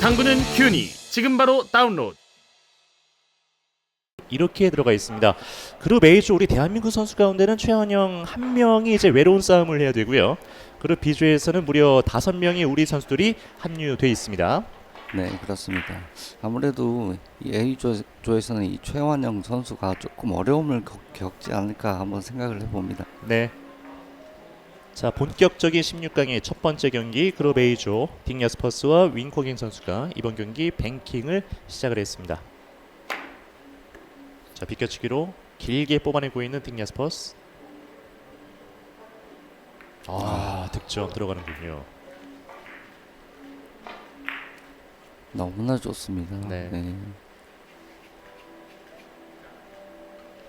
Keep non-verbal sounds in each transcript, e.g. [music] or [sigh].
당구는 큐니 지금 바로 다운로드 이렇게 들어가 있습니다. 그룹 A조 우리 대한민국 선수 가운데는 최원영 한 명이 이제 외로운 싸움을 해야 되고요. 그룹 B조에서는 무려 다섯 명의 우리 선수들이 합류돼 있습니다. 네, 그렇습니다. 아무래도 이 A조에서는 이 최완영 선수가 조금 어려움을 겪- 겪지 않을까 한번 생각을 해봅니다. 네. 자 본격적인 16강의 첫 번째 경기 그룹 A조 딩야스퍼스와 윈코깅 선수가 이번 경기 뱅킹을 시작을 했습니다. 자 비껴치기로 길게 뽑아내고 있는 딩야스퍼스. 아 득점 들어가는군요. 너무나 좋습니다. 네.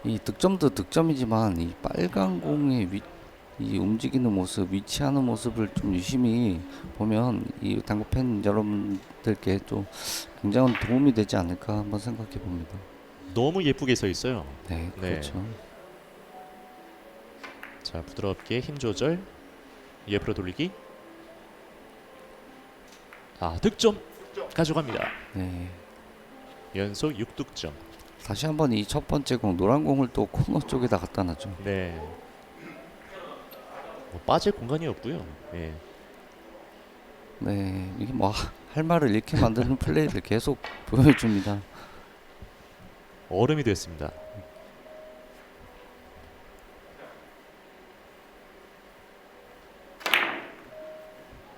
이 득점도 득점이지만 이 빨간 공의 위, 이 움직이는 모습, 위치하는 모습을 좀 유심히 보면 이 당구 팬 여러분들께 좀 굉장한 도움이 되지 않을까 한번 생각해 봅니다. 너무 예쁘게 서 있어요. 네, 네. 그렇죠. 자 부드럽게 힘 조절 옆으로 돌리기 아 득점 가져갑니다 네. 연속 6득점 다시 한번 이 첫 번째 공 노란 공을 또 코너 쪽에다 갖다 놨죠. 네 뭐 빠질 공간이 없고요. 네. 네, 이게 뭐 할 말을 잃게 만드는 [laughs] 플레이를 계속 보여줍니다. 얼음이 됐습니다.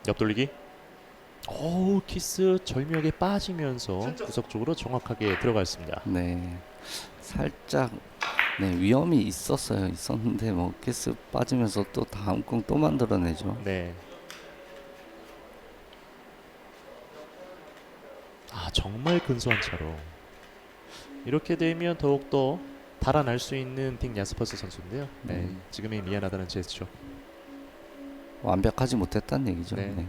옆돌리기. 어우 키스 절묘하게 빠지면서 구석 쪽으로 정확하게 들어갔습니다. 네, 살짝 네 위험이 있었어요. 있었는데 뭐 키스 빠지면서 또 다음 공 또 만들어내죠. 네. 아 정말 근소한 차로 이렇게 되면 더욱 더 달아날 수 있는 딩 야스퍼스 선수인데요. 네, 음. 지금이 미안하다는 제스처. 완벽하지 못했다는 얘기죠. 네. 네.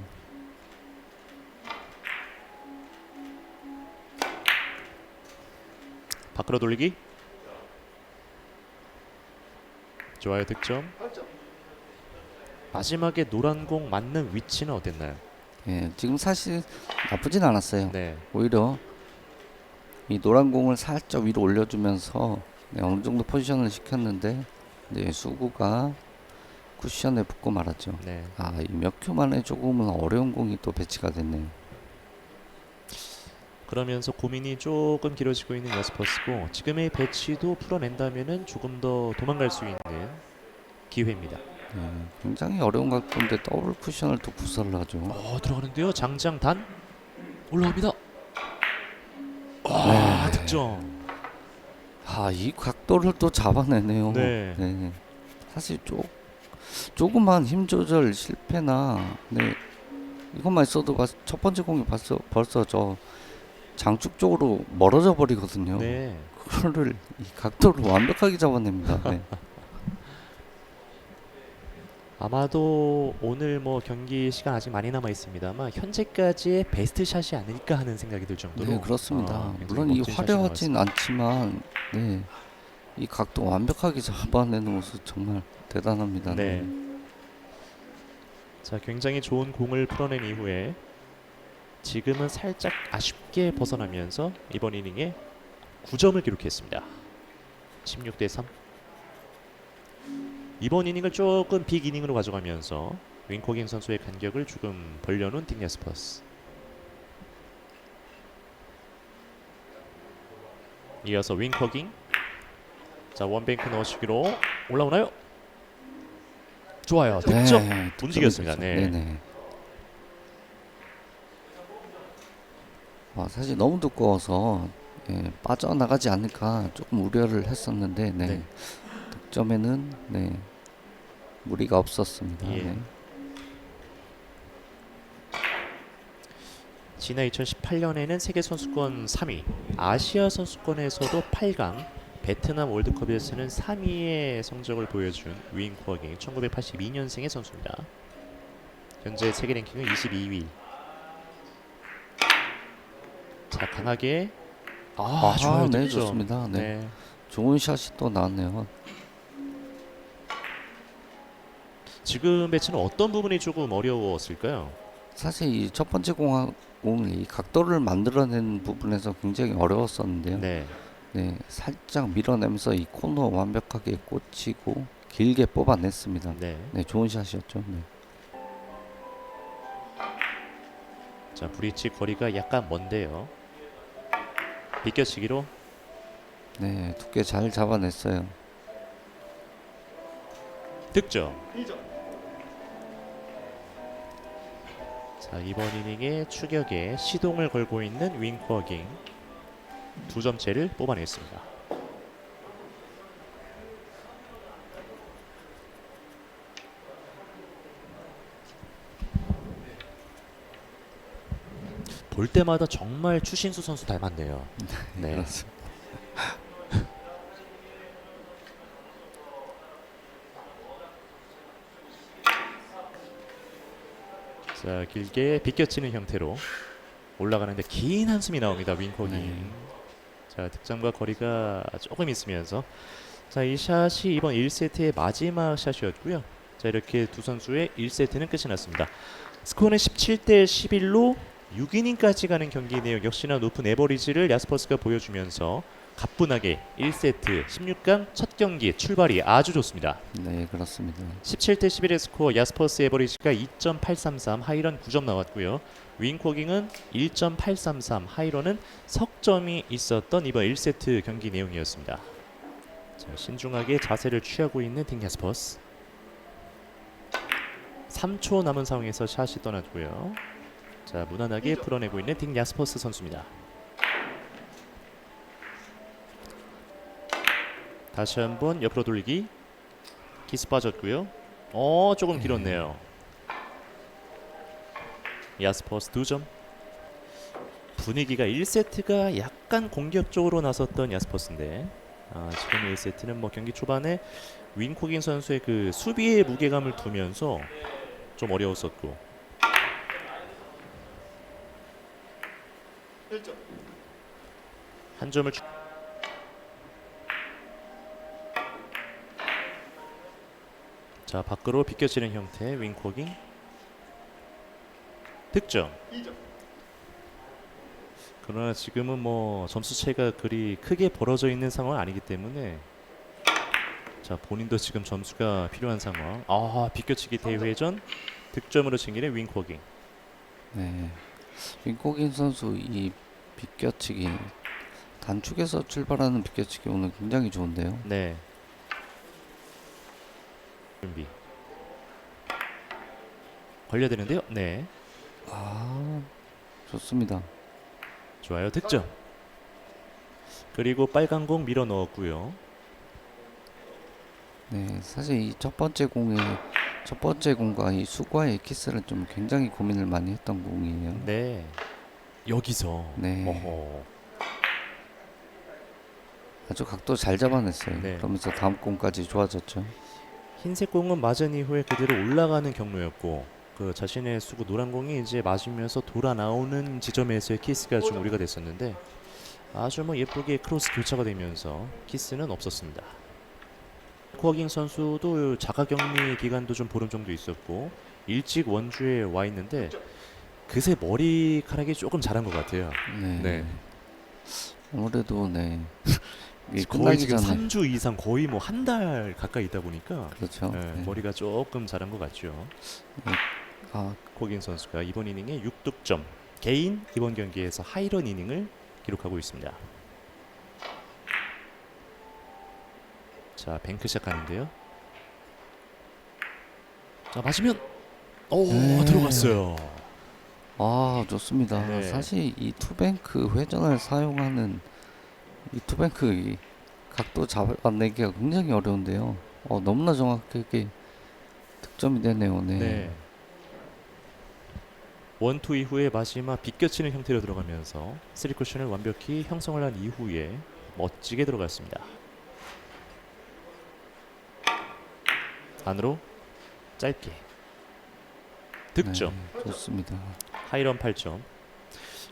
밖으로 돌리기. 좋아요 득점. 마지막에 노란 공 맞는 위치는 어땠나요? 예, 지금 사실 나쁘진 않았어요. 네, 오히려 이 노란 공을 살짝 위로 올려주면서 네, 어느 정도 포지션을 시켰는데 네, 수구가 쿠션에 붙고 말았죠. 네. 아, 이 몇 큐 만에 조금은 어려운 공이 또 배치가 됐네요. 그러면서 고민이 조금 길어지고 있는 야스퍼스고 지금의 배치도 풀어낸다면은 조금 더 도망갈 수 있는 기회입니다. 네, 굉장히 어려운 각도인데 더블 쿠션을 또 구사를 하죠. 어 들어가는데요. 장장 단 올라옵니다. 와 네. 득점. 아, 이 각도를 또 잡아내네요. 네. 네. 사실 조, 조그만 힘 조절 실패나 네, 이것만 있어도 가- 첫 번째 공이 벌써 벌써 저 장축 쪽으로 멀어져 버리거든요. 네. 그거를 이 각도를 완벽하게 잡아냅니다. 네. [laughs] 아마도 오늘 뭐 경기 시간 아직 많이 남아 있습니다만 현재까지의 베스트 샷이 아닐까 하는 생각이 들 정도로. 네, 그렇습니다. 아, 물론 이 화려하진 않지만 네. 이 각도 완벽하게 잡아내는 모습 정말 대단합니다. 네. 자, 굉장히 좋은 공을 풀어낸 이후에 지금은 살짝 아쉽게 벗어나면서 이번 이닝에 9점을 기록했습니다. 16 대 3. 이번 이닝을 조금 빅 이닝으로 가져가면서 윈코깅 선수의 간격을 조금 벌려놓은 딩야스퍼스. 이어서 윈코깅. 자, 원뱅크 넣어주기로 올라오나요? 좋아요. 득점. 네, 움직였습니다. 네. 네네. 아, 사실 너무 두꺼워서 예, 빠져나가지 않을까 조금 우려를 했었는데 네. 네. 득점에는 네, 무리가 없었습니다. 예. 네. 지난 2018년에는 세계 선수권 3위, 아시아 선수권에서도 8강, 베트남 월드컵에서는 3위의 성적을 보여준 윈 쿠어깅 1982년생의 선수입니다. 현재 세계 랭킹은 22위. 자 강하게 아, 아, 좋아요 네, 득점. 좋습니다. 네. 네. 좋은 샷이 또 나왔네요. 지금 배치는 어떤 부분이 조금 어려웠을까요? 사실 이 첫 번째 공 공이 각도를 만들어내는 부분에서 굉장히 어려웠었는데요. 네. 네, 살짝 밀어내면서 이 코너 완벽하게 꽂히고 길게 뽑아냈습니다. 네. 네, 좋은 샷이었죠. 네. 자, 브릿지 거리가 약간 먼데요. 비껴치기로 네, 두께 잘 잡아냈어요. 득점. 자, 이번 이닝에 추격에 시동을 걸고 있는 윙커깅 두 점째를 뽑아냈습니다. 볼 때마다 정말 추신수 선수 닮았네요. [laughs] 네. 그렇습니다. [laughs] 자 길게 비껴치는 형태로 올라가는데 긴 한숨이 나옵니다 윙코기 네. 자 득점과 거리가 조금 있으면서 자 이 샷이 이번 1세트의 마지막 샷이었고요 자 이렇게 두 선수의 1세트는 끝이 났습니다 스코어는 17대 11로 6이닝까지 가는 경기 내용 역시나 높은 에버리지를 야스퍼스가 보여주면서 가뿐하게 1세트 16강 첫 경기 출발이 아주 좋습니다 네, 그렇습니다. 17대 11의 스코어 야스퍼스 에버리지가 2.833 하이런 9점 나왔고요. 윙코깅은 1.833 하이런은 석점이 있었던 이번 1세트 경기 내용이었습니다. 자, 신중하게 자세를 취하고 있는 딩 야스퍼스. 3초 남은 상황에서 샷이 떠났고요. 자 무난하게 풀어내고 있는 딩 야스퍼스 선수입니다. 다시 한번 옆으로 돌리기. 키스 빠졌고요. 어 조금 길었네요. 야스퍼스 2점. 분위기가 1세트가 약간 공격적으로 나섰던 야스퍼스인데 아, 지금 1세트는 뭐 경기 초반에 윈코긴 선수의 그 수비의 무게감을 두면서 좀 어려웠었고 한 점을 주... 자 밖으로 비껴지는 형태 윙코깅. 득점. 그러나 지금은 뭐 점수 차이가 그리 크게 벌어져 있는 상황은 아니기 때문에 자 본인도 지금 점수가 필요한 상황. 아 비껴치기 대회전 득점으로 챙기는 윙코깅. 네. 윙코긴 선수 이 비껴치기 단축에서 출발하는 비껴치기 오늘 굉장히 좋은데요. 네. 준비. 걸려드는데요? 네. 아, 좋습니다. 좋아요. 득점 그리고 빨간 공 밀어 넣었고요. 네, 사실 이 첫 번째 공에 첫 번째 공과 이 수과의 키스를 좀 굉장히 고민을 많이 했던 공이에요. 네 여기서 네. 어허. 아주 각도 잘 잡아냈어요. 네. 그러면서 다음 공까지 좋아졌죠. 흰색 공은 맞은 이후에 그대로 올라가는 경로였고 그 자신의 수구 노란 공이 이제 맞으면서 돌아 나오는 지점에서의 키스가 좀 우리가 됐었는데 아주 뭐 예쁘게 크로스 교차가 되면서 키스는 없었습니다. 코어깅 선수도 자가격리 기간도 좀 보름 정도 있었고 일찍 원주에 와 있는데 그새 머리카락이 조금 자란 것 같아요. 네. 네. 아무래도 네. [laughs] 거의 지금 전에 3주 이상 거의 뭐 한 달 가까이 있다 보니까 그렇죠. 네, 네. 머리가 조금 자란 것 같죠. 아, 코긴 선수가 이번 이닝에 6득점 개인 이번 경기에서 하이런 이닝을 기록하고 있습니다. 자 뱅크샷 가는데요. 자 맞으면 오 네. 들어갔어요. 아 좋습니다. 네. 사실 이 투뱅크 회전을 사용하는 이 투뱅크 이 각도 잡아내기가 굉장히 어려운데요. 어, 너무나 정확하게 득점이 되네요. 네. 네. 원투 이후에 마지막 비껴치는 형태로 들어가면서 쓰리 쿠션을 완벽히 형성을 한 이후에 멋지게 들어갔습니다. 안으로 짧게 득점. 네, 좋습니다. 하이런 8점.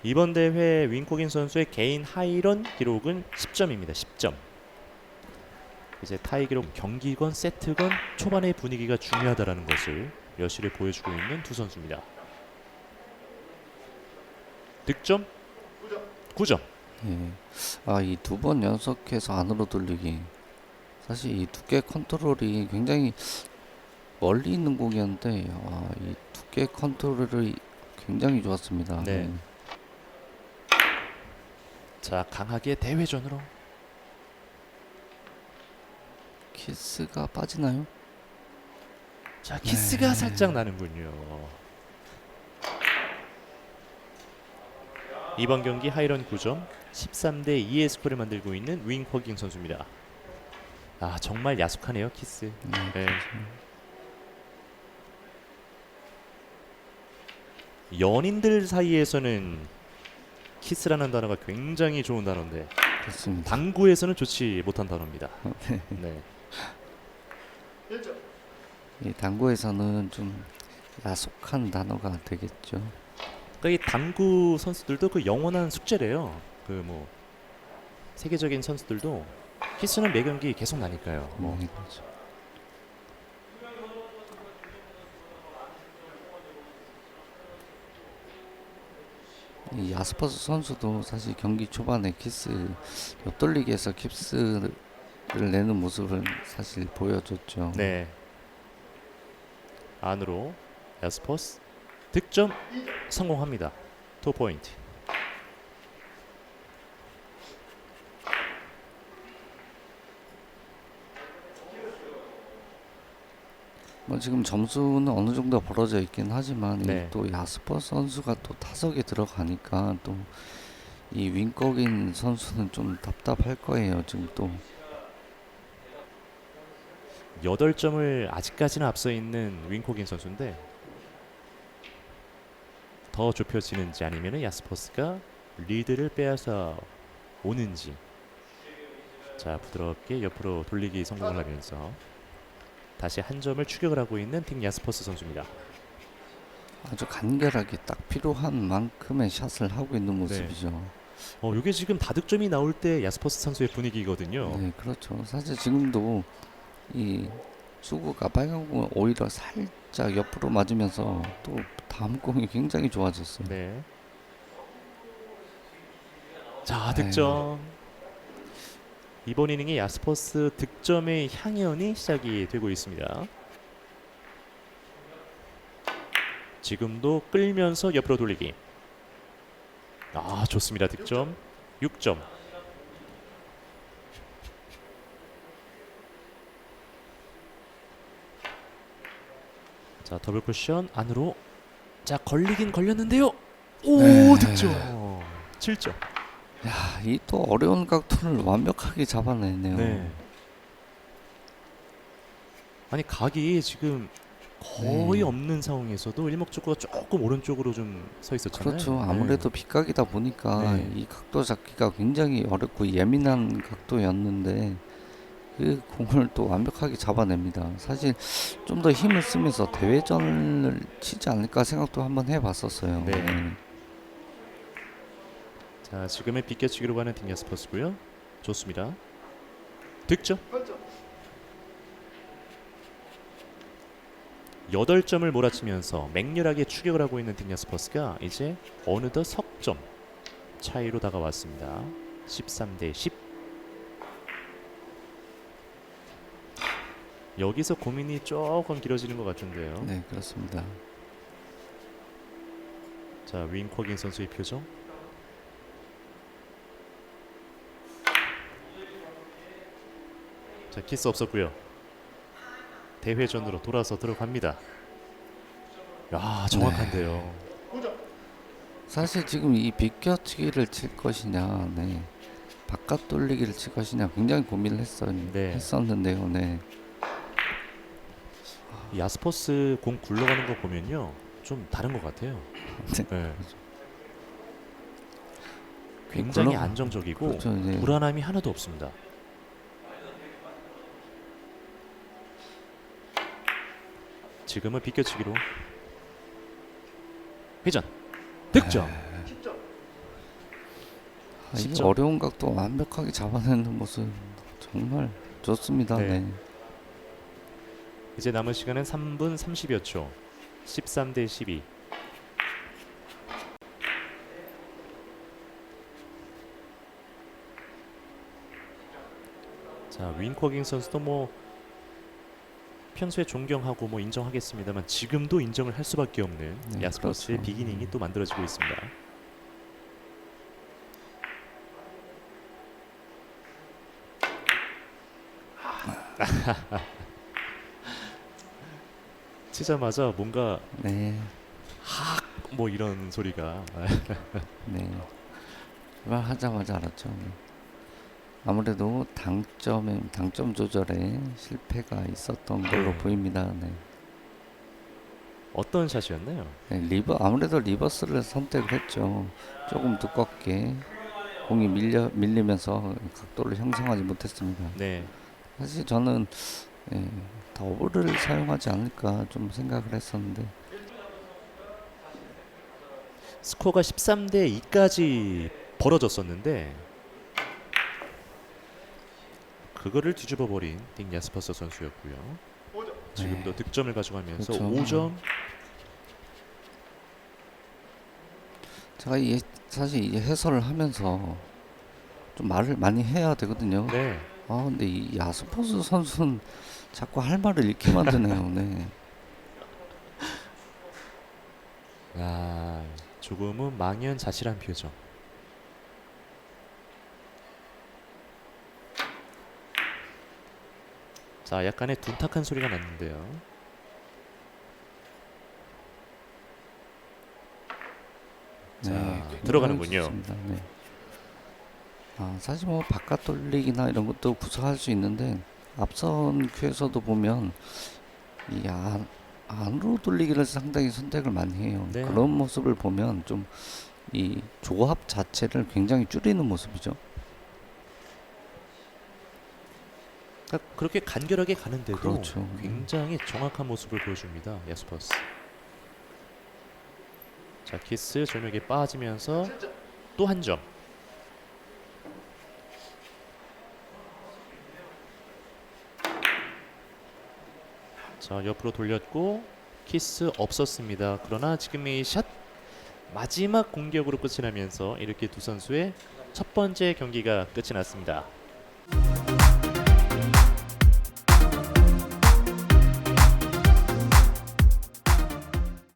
이번 대회 윈코긴 선수의 개인 하이런 기록은 10점입니다. 10점. 이제 타이 기록 경기건 세트건 초반의 분위기가 중요하다라는 것을 여실히 보여주고 있는 두 선수입니다. 득점 9점. 예. 아, 이 두 번 연속해서 안으로 돌리기. 사실 이 두께 컨트롤이 굉장히 멀리 있는 공이었는데, 아, 이 두께 컨트롤이 굉장히 좋았습니다. 네. 자 강하게 대회전으로 키스가 빠지나요? 자 키스가 살짝 나는군요. 이번 경기 하이런 9점 13대 2의 스코어를 만들고 있는 윙 허깅 선수입니다. 아 정말 야속하네요 키스. 네. 네. 연인들 사이에서는 키스라는 단어가 굉장히 좋은 단어인데 그렇습니다. 당구에서는 좋지 못한 단어입니다. 네. 이 당구에서는 좀 야속한 단어가 되겠죠. 그러니까 이 당구 선수들도 그 영원한 숙제래요. 그 뭐 세계적인 선수들도 키스는 매 경기 계속 나니까요. 뭐 네, 그렇죠. 이 야스퍼스 선수도 사실 경기 초반에 키스 옆돌리기 에서 킵스를 내는 모습을 사실 보여줬죠. 네. 안으로 야스퍼스 득점 성공합니다. 투 포인트. 뭐 지금 점수는 어느 정도 벌어져 있긴 하지만 이 네. 또 야스퍼 선수가 또 타석에 들어가니까 또 이 윙거긴 선수는 좀 답답할 거예요. 지금 또 8점을 아직까지는 앞서 있는 윙코긴 선수인데 더 좁혀지는지 아니면 야스퍼스가 리드를 빼앗아 오는지 자 부드럽게 옆으로 돌리기 성공을 하면서 다시 한 점을 추격을 하고 있는 팀 야스퍼스 선수입니다. 아주 간결하게 딱 필요한 만큼의 샷을 하고 있는 네. 모습이죠. 어 이게 지금 다득점이 나올 때 야스퍼스 선수의 분위기거든요. 네, 그렇죠. 사실 지금도 이 수구가 빨간 공을 오히려 살짝 옆으로 맞으면서 또 다음 공이 굉장히 좋아졌어요. 네. 자 득점. 이번 이닝의 야스퍼스 득점의 향연이 시작이 되고 있습니다. 지금도 끌면서 옆으로 돌리기. 아 좋습니다 득점. 6점. 자 더블 쿠션 안으로. 자 걸리긴 걸렸는데요. 오 네. 득점. 7점. 야, 이 또 어려운 각도를 완벽하게 잡아내네요. 네. 아니 각이 지금 거의 네. 없는 상황에서도 일목적구가 조금 오른쪽으로 좀 서 있었잖아요. 그렇죠. 네. 아무래도 빗각이다 보니까 네. 이 각도 잡기가 굉장히 어렵고 예민한 각도였는데 그 공을 또 완벽하게 잡아냅니다. 사실 좀 더 힘을 쓰면서 대회전을 치지 않을까 생각도 한번 해봤었어요. 네. 자 지금은 비껴치기로 가는 팀 야스퍼스고요. 좋습니다. 득점. 8점을 몰아치면서 맹렬하게 추격을 하고 있는 팀 야스퍼스가 이제 어느덧 석점 차이로 다가왔습니다. 13대 10. 여기서 고민이 조금 길어지는 것 같은데요. 네, 그렇습니다. 자 윙커긴 선수의 표정. 자 키스 없었고요. 대회전으로 돌아서 들어갑니다. 야 정확한데요. 사실 지금 이 비껴치기를 칠 것이냐, 네. 바깥 돌리기를 칠 것이냐 굉장히 고민을 했었, 네. 했었는데요. 네. 이 야스퍼스 공 굴러가는 거 보면요 좀 다른 것 같아요. [laughs] 네. 네. 굉장히 굴러- 안정적이고 그렇죠. 네. 불안함이 하나도 없습니다. 지금은 비껴치기로 회전 득점 아, 아 이 어려운 각도 완벽하게 잡아내는 모습 정말 좋습니다. 네. 네. 이제 남은 시간은 3분 30여 초 13 대 12 자, 윈코깅 선수도 뭐 평소에 존경하고 뭐 인정하겠습니다만 지금도 인정을 할 수밖에 없는 네, 야스퍼스의 그렇죠. 비기닝이 또 만들어지고 있습니다. 치자마자 뭔가 네, 뭐 이런 소리가 네. 이걸 하자마자 알았죠. 네. 아무래도 당점에 당점 조절에 실패가 있었던 걸로 네. 보입니다. 네. 어떤 샷이었나요? 네, 리버 아무래도 리버스를 선택을 했죠. 조금 두껍게 공이 밀려 밀리면서 각도를 형성하지 못했습니다. 네, 사실 저는 예, 더블을 사용하지 않을까 좀 생각을 했었는데 스코어가 13대 2까지 벌어졌었는데 그거를 뒤집어 버린 딩 야스퍼스 선수였고요. 지금도 네. 득점을 가져가면서 그렇죠. 5점. 제가 이 사실 이 해설을 하면서 좀 말을 많이 해야 되거든요. 네, 아 근데 이 야스포스 선수는 자꾸 할 말을 잃게 만드네요. 네. [laughs] 아 조금은 망연자실한 표정. 자, 약간의 둔탁한 소리가 났는데요. 자, 굉장히 들어가는군요. 네. 아 사실 뭐 바깥 돌리기나 이런 것도 구사할 수 있는데 앞선 큐에서도 보면 이 안, 안으로 돌리기를 상당히 선택을 많이 해요. 네. 그런 모습을 보면 좀 이 조합 자체를 굉장히 줄이는 모습이죠. 그러니까 그렇게 간결하게 가는데도 그렇죠. 굉장히 정확한 모습을 보여줍니다. 야스퍼스. 자 키스 절벽에 빠지면서 또 한 점. 자 옆으로 돌렸고 키스 없었습니다. 그러나 지금 이 샷 마지막 공격으로 끝이 나면서 이렇게 두 선수의 첫 번째 경기가 끝이 났습니다.